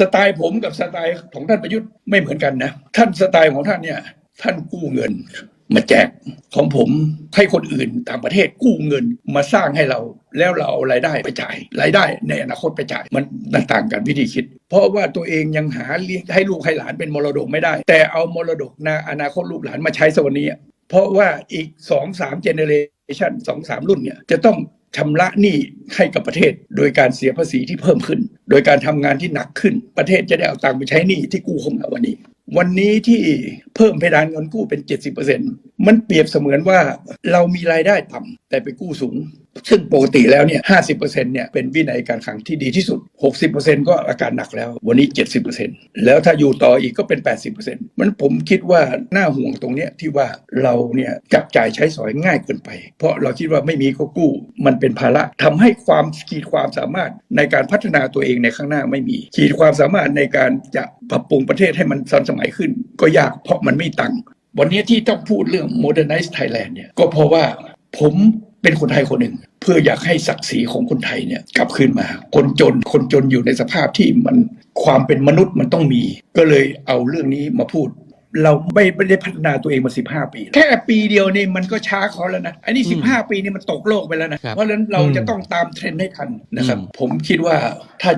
สไตล์ผมกับสไตล์ของท่านประยุทธ์ไม่เหมือนกันนะ ท่านสไตล์ของท่านเนี่ย ท่านกู้เงินมาแจกของผมให้คนอื่นต่างประเทศกู้เงินมาสร้างให้เรา แล้วเราเอารายได้ไปจ่ายรายได้ในอนาคตไปจ่ายมันต่างกันวิธีคิด เพราะว่าตัวเองยังหาเลี้ยงให้ลูกให้หลานเป็นมรดกไม่ได้ แต่เอามรดกในอนาคตลูกหลานมาใช้สวันนี้ เพราะว่าอีกสองสามเจเนเรชันสองสามรุ่นเนี่ยจะต้อง ชำระหนี้ให้กับประเทศ โดยการเสียภาษีที่เพิ่มขึ้น โดยการทำงานที่หนักขึ้น ประเทศจะได้เอาตังค์ไปใช้หนี้ที่กู้เข้ามาวันนี้ วันนี้ที่เพิ่มเพดานเงินกู้เป็น 70%มันเปรียบเสมือนว่าเรามีรายได้ต่ำแต่ไปกู้สูง ซึ่งปกติแล้วเนี่ย50%เนี่ยเป็นวินัยการคลังที่ดีที่สุด60%ก็อาการหนักแล้ว วันนี้70%แล้วถ้าอยู่ต่ออีกก็เป็น80%มันผมคิดว่าน่าห่วงตรงเนี้ยที่ว่าเราเนี่ยจับจ่ายใช้สอยง่ายเกินไป เพราะเราคิดว่าไม่มีก็กู้ มันเป็นภาระทำให้ความขีดความสามารถในการพัฒนาตัวเองในข้างหน้าไม่มี ขีดความสามารถในการจะปรับปรุงประเทศให้มันทันสมัยขึ้น ก็ยากเพราะมันไม่ตังค์วันนี้ที่ต้องพูดเรื่อง modernize Thailand เนี่ยก็เพราะว่าผม เป็นคนไทยคนหนึ่ง เพื่ออยากให้ศักดิ์ศรีของคนไทยเนี่ยกลับคืนมา คนจนคนจนอยู่ในสภาพที่มันความเป็นมนุษย์มันต้องมี ก็เลยเอาเรื่องนี้มาพูด เราไม่ไม่ได้พัฒนาตัวเองมา 15 ปี แค่ปีเดียวนี่มันก็ช้าเขาแล้วนะอันนี้ 15 ปีนี่มันตกโลกไปแล้วนะครับเพราะฉะนั้นเราจะต้องตามเทรนด์ให้ทันนะครับอืมผมคิดว่าถ้า